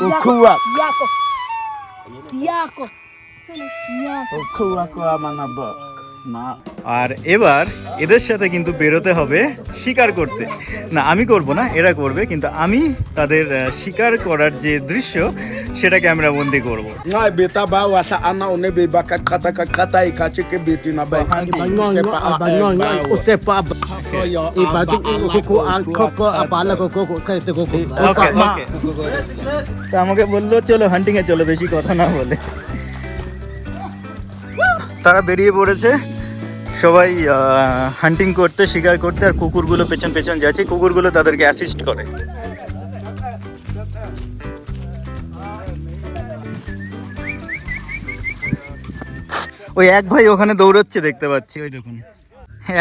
Ukuwa. Yako. Yako. Yako. Ukuwa kwa mga book. Ma. আর এবার এদের সাথে কিন্তু বেরোতে হবে শিকার করতে। না আমি করব না এরা করবে কিন্তু আমি তাদের শিকার করার যে দৃশ্য সেটা ক্যামেরা বন্দি করব। না বেতা বা আশা আনা অনে বেবা কা খাতা কা খাতা এই কাছে কে না বাই সে আমাকে বলল চলো হান্টিং এ চলো বেশি কথা না বলে তারা বেরিয়ে পড়েছে। সবাই হান্টিং করতে, শিকার করতে আর কুকুরগুলো পেছন পেছন যাচ্ছে। কুকুরগুলো তাদেরকে অ্যাসিস্ট করে। ওই এক ভাই ওখানে দৌড়াচ্ছে দেখতে পাচ্ছি। ওই দেখুন।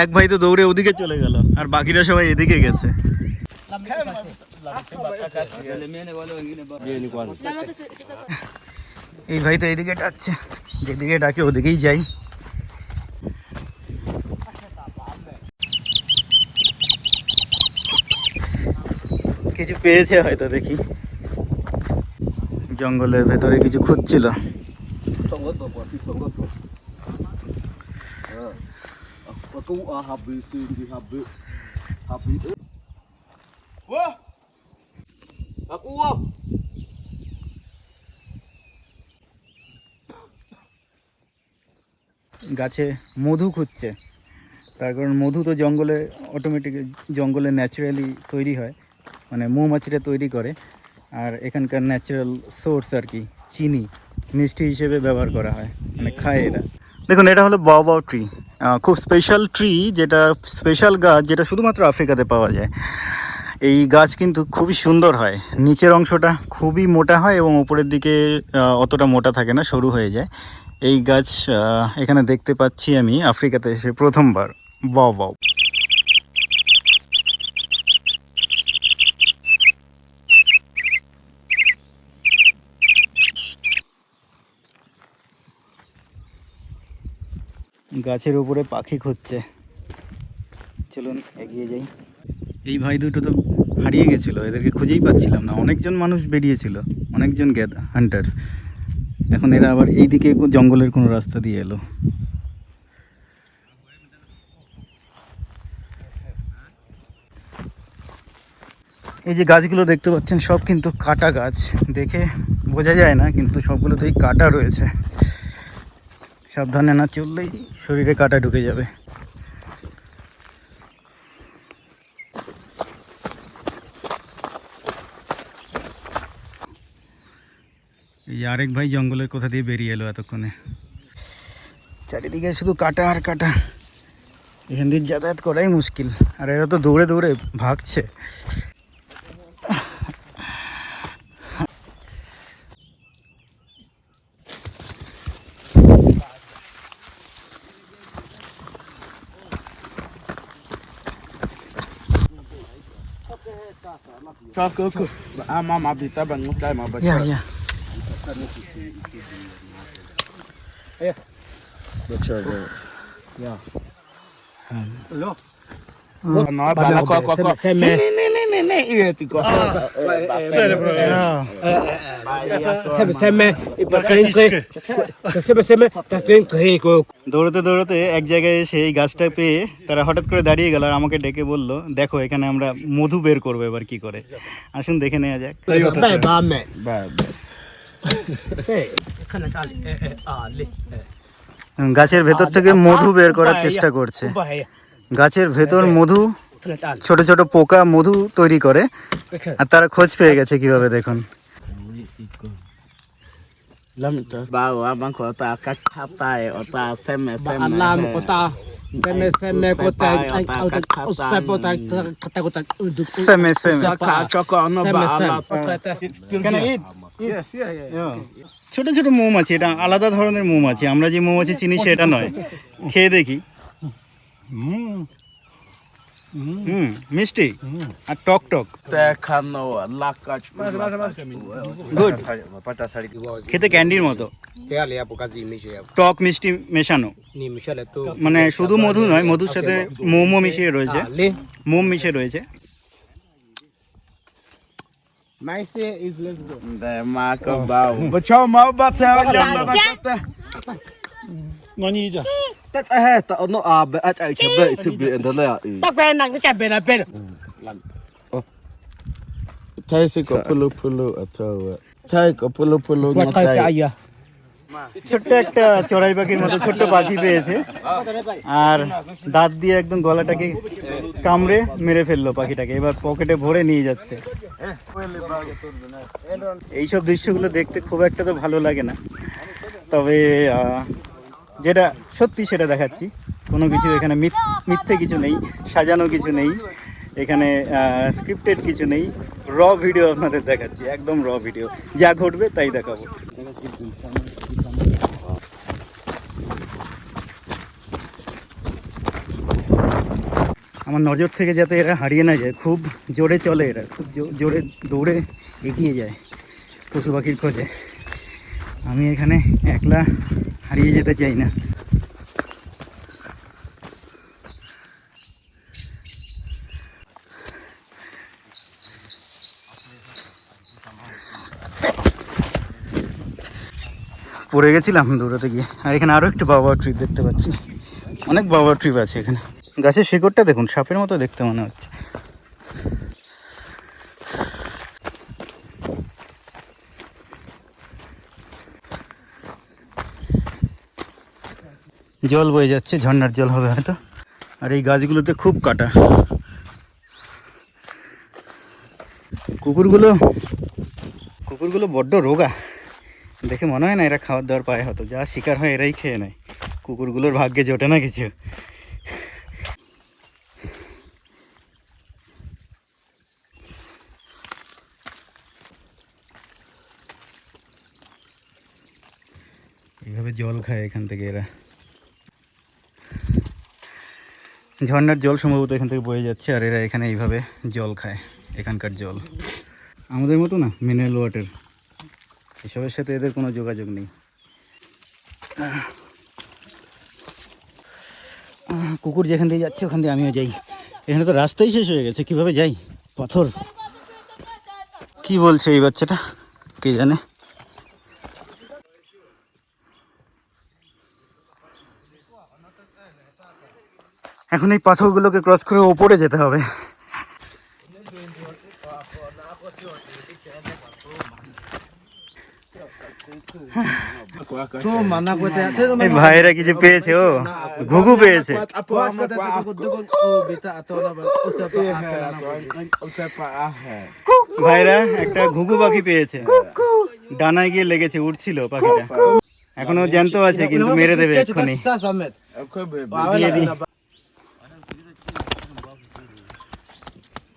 এক ভাই তো দৌড়ে ওদিকে চলে গেল, আর বাকিরা সবাই এদিকে গেছে। এই ভাই তো এইদিকে ডাকছে, যেদিকে ডাকে ওদিকেই যাই। কিছু পেয়েছে হয়তো দেখি। জঙ্গলের ভেতরে কিছু খুঁজছিল। গাছে মধু খুঁজছে। তার কারণ মধু তো জঙ্গলে অটোমেটিক জঙ্গলে ন্যাচারালি তৈরি হয়। মানে মৌমাছিটা তৈরি করে। আর এখানকার ন্যাচারাল সোর্স আর কি, চিনি, মিষ্টি হিসেবে ব্যবহার করা হয় মানে খায় এরা। দেখুন, এটা হলো বাওবাও ট্রি খুব স্পেশাল ট্রি যেটা স্পেশাল গাছ যেটা শুধুমাত্র আফ্রিকাতে পাওয়া যায়। এই গাছ কিন্তু খুবই সুন্দর হয়। নিচের অংশটা খুবই মোটা হয় এবং উপরের দিকে অতটা মোটা থাকে না, সরু হয়ে যায়। এই গাছ এখানে দেখতে পাচ্ছি আমি আফ্রিকাতে এসে প্রথমবার বাও বাও গাছের উপরে পাখি খুঁজছে। চলুন এগিয়ে যাই। এই ভাই দুটো তো হারিয়ে গেছিল, এদেরকে খুঁজেই পাচ্ছিলাম না। অনেকজন মানুষ বেরিয়েছিল, অনেকজন গ্যাদ হান্টার্স। এখন এরা আবার এই দিকে জঙ্গলের কোনো রাস্তা দিয়ে এলো। এই যে গাছগুলো দেখতে পাচ্ছেন, সব কিন্তু কাটা গাছ। দেখে বোঝা যায় না, কিন্তু সবগুলোতেই কাটা রয়েছে। সাবধানে না চললেই শরীরে কাটা ঢুকে যাবে। এই আরেক ভাই জঙ্গলের কোথা দিয়ে বেরিয়ে এলো এতক্ষণে। চারিদিকে শুধু কাটা আর কাটা। এখান দিয়ে যাতায়াত করাই মুশকিল। আর এরা তো দৌড়ে দৌড়ে ভাগছে। Kaka ku ama ma bita ba ngutai ma ba ইয়া ইয়া No ba la ko ko ko Seme. Ne ne ne ne ne iya ti ko Seme seme, ipakin kre. Seme seme, takin kre ko. দৌড়তে দৌড়তে এক জায়গায় এসে এই গাছটা পেয়ে তারা হঠাৎ করে দাঁড়িয়ে গেল আর আমাকে ডেকে বলল দেখো এখানে আমরা মধু বের করব এবার কি করে? আসুন দেখে নেওয়া যাক. গাছের ভেতর থেকে মধু বের করার চেষ্টা করছে। গাছের ভেতর মধু ছোট ছোট পোকা মধু তৈরি করে। আর তারা খোঁজ পেয়ে গেছে কীভাবে দেখুন। ছোট ছোট মোম আছে এটা আলাদা ধরনের মোম আছে আমরা যে মোম আছে চিনি সেটা নয়। খেয়ে দেখি। Mm. Mm. Misty, mm. খেতে ক্যান্ডির মতো। টক মিষ্টি মেশানো। মানে শুধু মধু নয় মধুর সাথে মোমো মিশিয়ে রয়েছে। মোম মিশিয়ে রয়েছে। Jävla nakate? tất ai hết tao nó à bé ai chạy chụp bệ chụp bệ đó là Ba kwen nang ka bena bena. Taisi ko pulu pulu atawa. Tai ko pulu pulu What ka ngatai. aya? ছোট্ট একটা চড়াই পাখির মতো ছোট্ট পাখি পেয়েছে আর দাঁত দিয়ে একদম গলাটাকে কামড়ে মেরে ফেলল পাখিটাকে এবার পকেটে ভরে নিয়ে যাচ্ছে এইসব দৃশ্যগুলো দেখতে খুব একটা তো ভালো লাগে না তবে যেটা সত্যি সেটা দেখাচ্ছি। কোনো কিছু এখানে মিথ- মিথ্যে কিছু নেই, সাজানো কিছু নেই, এখানে স্ক্রিপ্টেড কিছু নেই র ভিডিও আপনাদের দেখাচ্ছি, একদম র ভিডিও যা ঘটবে তাই দেখাবো। আমার নজর থেকে যাতে এরা হারিয়ে না যায়, খুব জোরে চলে এরা, খুব জোরে দৌড়ে এগিয়ে যায়, পশু পাখির খোঁজে। আমি এখানে একলা হারিয়ে যেতে চাই না। পড়ে গেছিলাম দৌড়াতে গিয়ে। আর এখানে আরও একটু বাবা ট্রিপ দেখতে পাচ্ছি। অনেক বাবা ট্রিপ আছে এখানে। গাছের শিকড়টা দেখুন, সাপের মতো দেখতে মনে হচ্ছে। জল বয়ে যাচ্ছে ঝর্নার জল হবে হয়তো। আর এই গাছগুলোতে খুব কাটা। কুকুরগুলো কুকুরগুলো বড্ড রোগা। দেখে মনে হয় না এরা খাওয়ার দাওয়ার পায় হতো। যা শিকার হয় এরাই খেয়ে নেয়। কুকুরগুলোর ভাগ্যে জোটে না কিছু। এইভাবে জল খায় এখান থেকে এরা। ঝর্ণার জল সম্ভবত এখান থেকে বয়ে যাচ্ছে আর এরা এখানে এইভাবে জল খায়, এখানকার জল। আমাদের মতো না মিনারেল ওয়াটার এসবের সাথে এদের কোনো যোগাযোগ নেই। কুকুর যেখান দিয়ে যাচ্ছে ওখান দিয়ে আমিও যাই। এখানে তো রাস্তাই শেষ হয়ে গেছে, কীভাবে যাই? পাথর। কি বলছে এই বাচ্চাটা? কে জানে? এখন এই পাথরগুলোকে ক্রস করে ওপরে যেতে হবে মানা ভাইরা কিছু পেয়েছে ও ঘুঘু পেয়েছে oh. ভাইরা একটা ঘুঘু পাখি পেয়েছে ডানায় গিয়ে লেগেছে উঠছিল পাখিটা এখনও জ্যান্ত আছে কিন্তু মেরে দেবে এক্ষুনি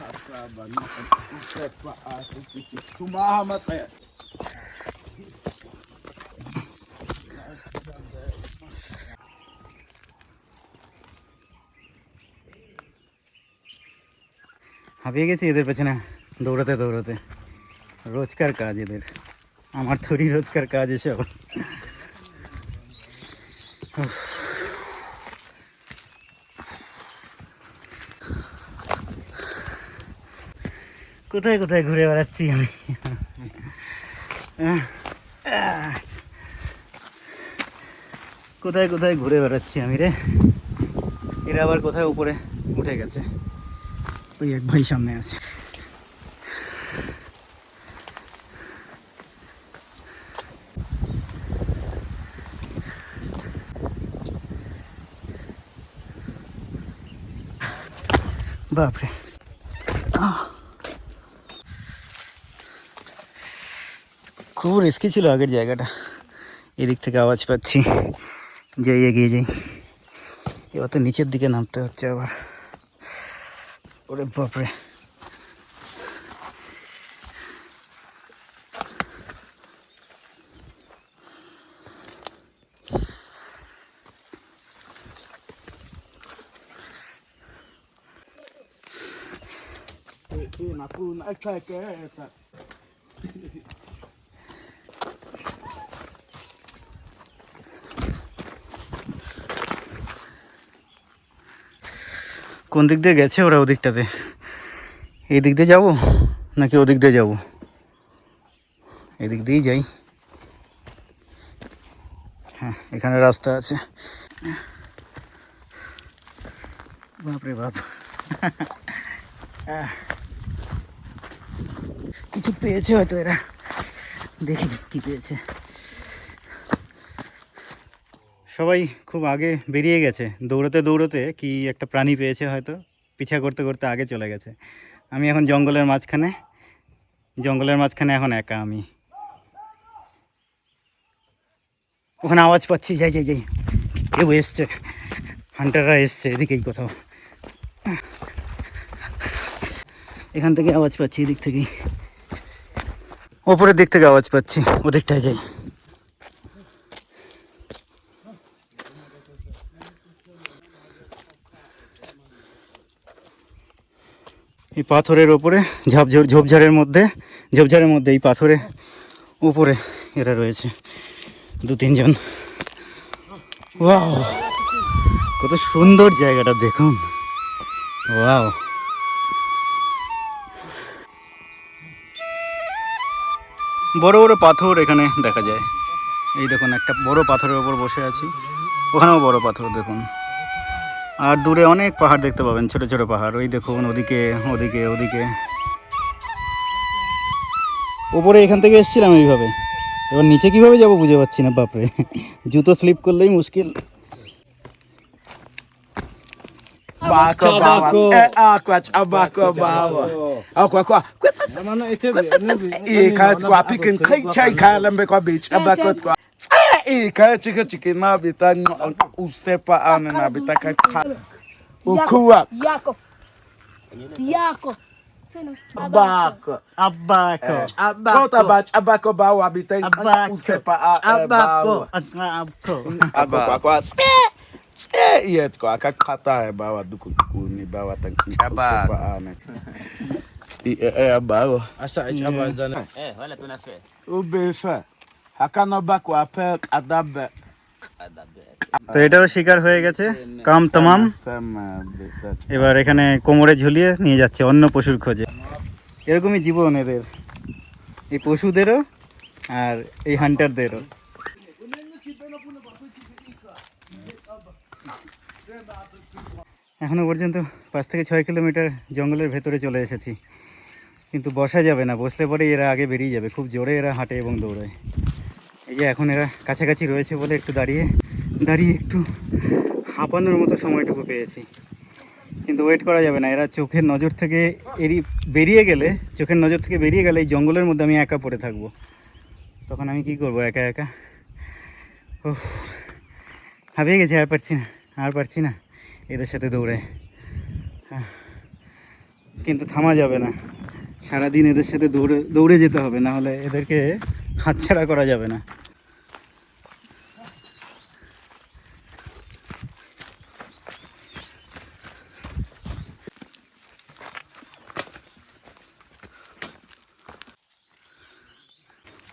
Amata. Kumaha masaya. হাঁপিয়ে গেছি এদের পেছনে দৌড়াতে দৌড়াতে রোজকার কাজ এদের আমার থরি রোজকার কাজ এসব কোথায় কোথায় ঘুরে বেড়াচ্ছি আমি। কোথায় কোথায় ঘুরে বেড়াচ্ছি আমি রে? এরা আবার কোথায় উপরে উঠে গেছে? ওই এক ভাই সামনে আছে। বাপরে। খুব রিস্কি ছিল আগের জায়গাটা। এদিক থেকে আওয়াজ পাচ্ছি। যাই এগিয়ে যাই। এবার তো নিচের দিকে নামতে হচ্ছে আবার। ওরে বাপরে। Tjena, brun. কোন দিক দিয়ে গেছে ওরা ওদিকটাতে? এই দিক দিয়ে যাব নাকি ওদিক দিয়ে যাব? এদিক দিয়েই যাই। হ্যাঁ এখানে রাস্তা আছে। বাপরে বাপ। কিছু পেয়েছে হয়তো এরা। দেখি কি পেয়েছে। সবাই খুব আগে বেরিয়ে গেছে। দৌড়তে দৌড়তে কি একটা প্রাণী পেয়েছে হয়তো। পিছা করতে করতে আগে চলে গেছে। আমি এখন জঙ্গলের মাঝখানে। জঙ্গলের মাঝখানে এখন একা আমি। ওখানে আওয়াজ পাচ্ছি, যাই যাই যাই। কেউ এসছে। হান্টাররা এসছে, এদিকেই কোথাও। এখান থেকে আওয়াজ পাচ্ছি, এদিক থেকেই। ওপরের দিক থেকে আওয়াজ পাচ্ছি, ওদিকটায় যাই। পাথরের ওপরে ঝাপঝোর ঝোপঝাড়ের মধ্যে ঝোপঝাড়ের মধ্যে এই পাথরে উপরে এরা রয়েছে, দু, তিনজন। ওয়াও, কত সুন্দর জায়গাটা, দেখুন। ওয়াও। বড় বড় পাথর এখানে দেখা যায়। এই দেখুন, একটা বড় পাথরের ওপর বসে আছি। ওখানেও বড় পাথর, দেখুন। আর দূরে অনেক পাহাড় দেখতে পাবেন ছোট ছোট পাহাড় ওই দেখুন ওদিকে ওদিকে ওদিকে ওপরে এখান থেকে এসেছিলাম এইভাবে এবার নিচে কীভাবে যাব বুঝে পাচ্ছি না বাপরে জুতো স্লিপ করলেই মুশকিল Ei, kaya chika chika na bita sepa ane na bita kaya o Ukuwa. Yako. Yako. Abaco, abaco, abaco. Solta eh, abate, abaco baú, habita em abaco, sepa, a, abaco, abaco, abaco, abaco. e é tipo a cacata é baú do cucu, ni baú tem que sepa, né? É abaco. Essa é a base da. É, olha pela fé. O bem fé. Bako apek adabe. তো এটাও শিকার হয়ে গেছে। কাম তামাম. এবার এখানে কোমরে ঝুলিয়ে নিয়ে যাচ্ছে অন্য পশুর খোঁজে। এরকমই জীবন এদের। এই পশুদেরও আর এই হান্টারদেরও। এখনও পর্যন্ত পাঁচ থেকে ছয় কিলোমিটার জঙ্গলের ভেতরে চলে এসেছি। কিন্তু বসা যাবে না, বসলে পরে এরা আগে বেরিয়ে যাবে। খুব জোরে এরা হাঁটে এবং দৌড়ায়। এই যে এখন এরা কাছাকাছি রয়েছে বলে একটু দাঁড়িয়ে দাঁড়িয়ে একটু হাঁপানোর মতো সময়টুকু পেয়েছি। কিন্তু ওয়েট করা যাবে না এরা চোখের নজর থেকে এরি বেরিয়ে গেলে চোখের নজর থেকে বেরিয়ে গেলে এই জঙ্গলের মধ্যে আমি একা পড়ে থাকব। তখন আমি কি করব একা একা? ও হাবিয়ে গেছি আর পারছি না আর পারছি না এদের সাথে দৌড়ে। আহ, কিন্তু থামা যাবে না। সারাদিন এদের সাথে দৌড়ে দৌড়ে যেতে হবে না হলে এদেরকে হাতছাড়া করা যাবে না।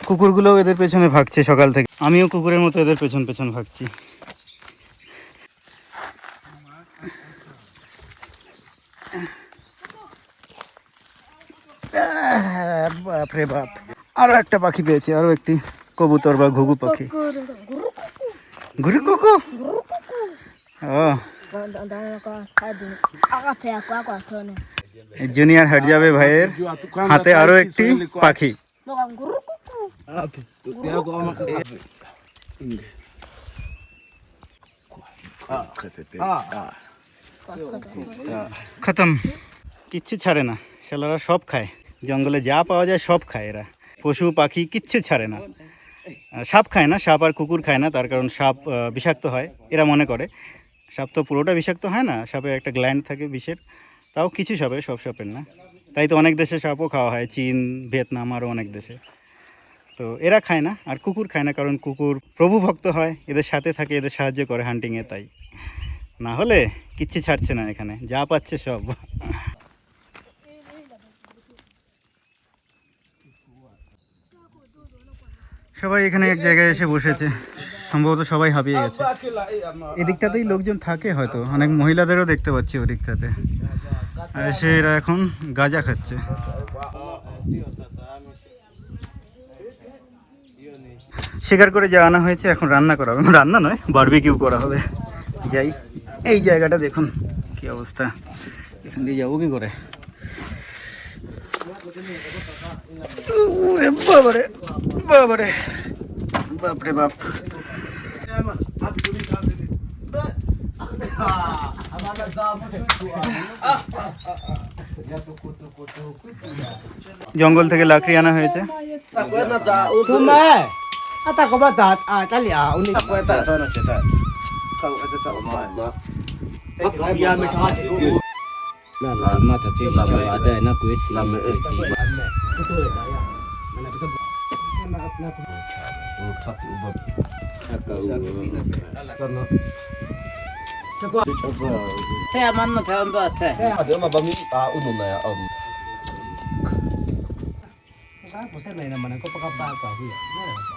কুকুরগুলোও এদের পেছনে ভাগছে সকাল থেকে। আমিও কুকুরের মতো এদের পেছন পেছন ভাগছি। বাপরে বাপ। আরও একটা পাখি পেয়েছি আরও একটি কবুতর বা ঘুঘু পাখি। ঘুরে কুকু ও জুনিয়র হাট যাবে ভাইয়ের হাতে আরও একটি পাখি. খতম কিচ্ছু ছাড়ে না। শালারা সব খায়। জঙ্গলে যা পাওয়া যায় সব খায় এরা। পশু পাখি কিচ্ছু ছাড়ে না। সাপ খায় না সাপ আর কুকুর খায় না তার কারণ সাপ বিষাক্ত হয় এরা মনে করে। সাপ তো পুরোটা বিষাক্ত হয় না সাপের একটা গ্ল্যান্ড থাকে বিষের। তাও কিছু সাপের সব সাপের না। তাই তো অনেক দেশে সাপও খাওয়া হয় চীন ভিয়েতনাম আরও অনেক দেশে। তো এরা খায় না, আর কুকুর খায় না কারণ কুকুর প্রভু ভক্ত হয়, এদের সাথে থাকে, এদের সাহায্য করে হান্টিংয়ে তাই। না হলে কিচ্ছু ছাড়ছে না এখানে, যা পাচ্ছে সব। সবাই এখানে এক জায়গায় এসে বসেছে, সম্ভবত সবাই হাঁপিয়ে গেছে। এদিকটাতেই লোকজন থাকে হয়তো, অনেক মহিলাদেরও দেখতে পাচ্ছি ওদিকটাতে। আর এসে এরা এখন গাজা খাচ্ছে। শিকার করে যা আনা হয়েছে, এখন রান্না করা হবে। রান্না নয় বারবিকিউ করা হবে। যাই, এই জায়গাটা দেখুন কি অবস্থা। এখান দিয়ে যাব কি করে? বাবারে বাবারে, বাপরে বাপ। জঙ্গল থেকে লাকড়ি আনা হয়েছে। Ata ko ba tat? Ah, tali ah, ulit. Ako ata, ito na siya tat. Kau ata ta umay. Bak ay ba may tahat ko. La la mata ti ka ada na ku is la me ti. Ito ay ya. Mana kita ba? Mana na ku. Oh, tap u ba. Aka u. Karna. Chakwa. Chakwa. Te man na te am ba te. Ade ma ba mi a unu na ya am. Sa ko se na na man ko pa ka pa ka ku. Na.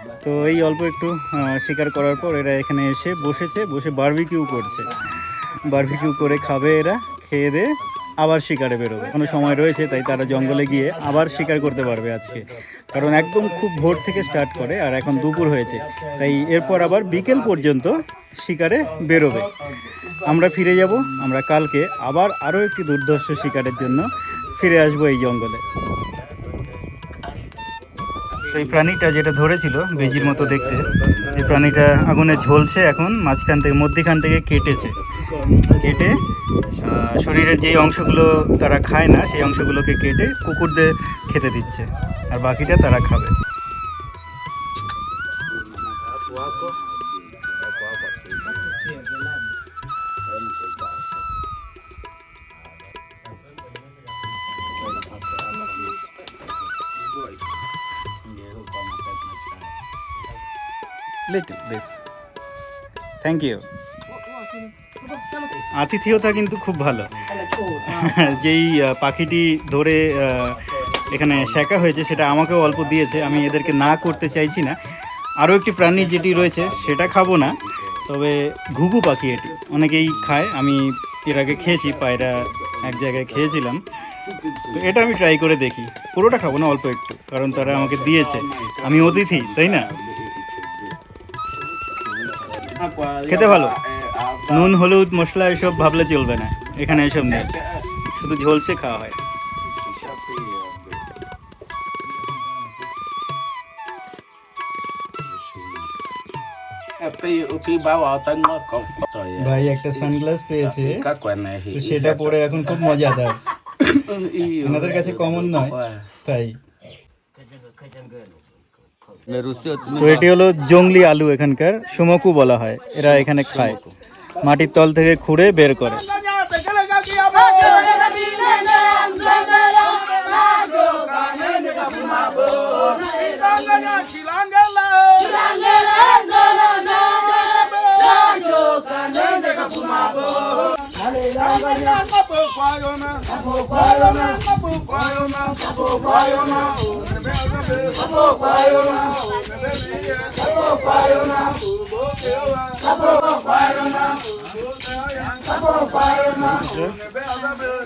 তো এই অল্প একটু শিকার করার পর এরা এখানে এসে বসেছে, বসে বারবিকিউ করছে। বারবিকিউ করে খাবে এরা, খেয়ে দিয়ে আবার শিকারে বেরোবে। কোনো সময় রয়েছে তাই তারা জঙ্গলে গিয়ে আবার শিকার করতে পারবে আজকে। কারণ একদম খুব ভোর থেকে স্টার্ট করে আর এখন দুপুর হয়েছে। তাই এরপর আবার বিকেল পর্যন্ত শিকারে বেরোবে। আমরা ফিরে যাব, আমরা কালকে আবার আরও একটি দুর্ধর্ষ শিকারের জন্য ফিরে আসব এই জঙ্গলে। তো এই প্রাণীটা যেটা ধরেছিল, বেজির মতো দেখতে, এই প্রাণীটা আগুনে ঝলছে এখন, মাঝখান থেকে, মধ্যেখান থেকে কেটেছে। কেটে শরীরের যেই অংশগুলো তারা খায় না, সেই অংশগুলোকে কেটে কুকুরদের খেতে দিচ্ছে। আর বাকিটা তারা খাবে। লিটল দিস থ্যাংক ইউ আতিথেয়তা কিন্তু খুব ভালো। যেই পাখিটি ধরে এখানে শেখা হয়েছে, সেটা আমাকেও অল্প দিয়েছে, আমি এদেরকে না করতে চাইছি না। আরও একটি প্রাণী যেটি রয়েছে, সেটা খাব না, তবে ঘুঘু পাখি এটি। অনেকেই খায়, আমি এর আগে খেয়েছি, পায়রা এক জায়গায় খেয়েছিলাম। তো এটা আমি ট্রাই করে দেখি। পুরোটা খাব না, অল্প একটু, কারণ তারা আমাকে দিয়েছে। আমি অতিথি, তাই না? খেতে ভালো? নুন হলুদ মশলা এসব ভাবলে চলবে না। এখানে এসব নেই। শুধু ঝলসে খাওয়া হয়. ভাই একটা সানগ্লাস পেয়েছে। সেটা পরে এখন খুব মজাদার Iyo. ওনাদের কাছে কমন নয় তাই। তো এটি হলো জঙ্গলি আলু এখানকার, সুমকু বলা হয়। এরা এখানে খায়। মাটির তল থেকে খুঁড়ে বের করে। Tanganyika. Okay. ma. Kapo kwayo ma. Kapo kwayo ma.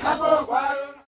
Kapo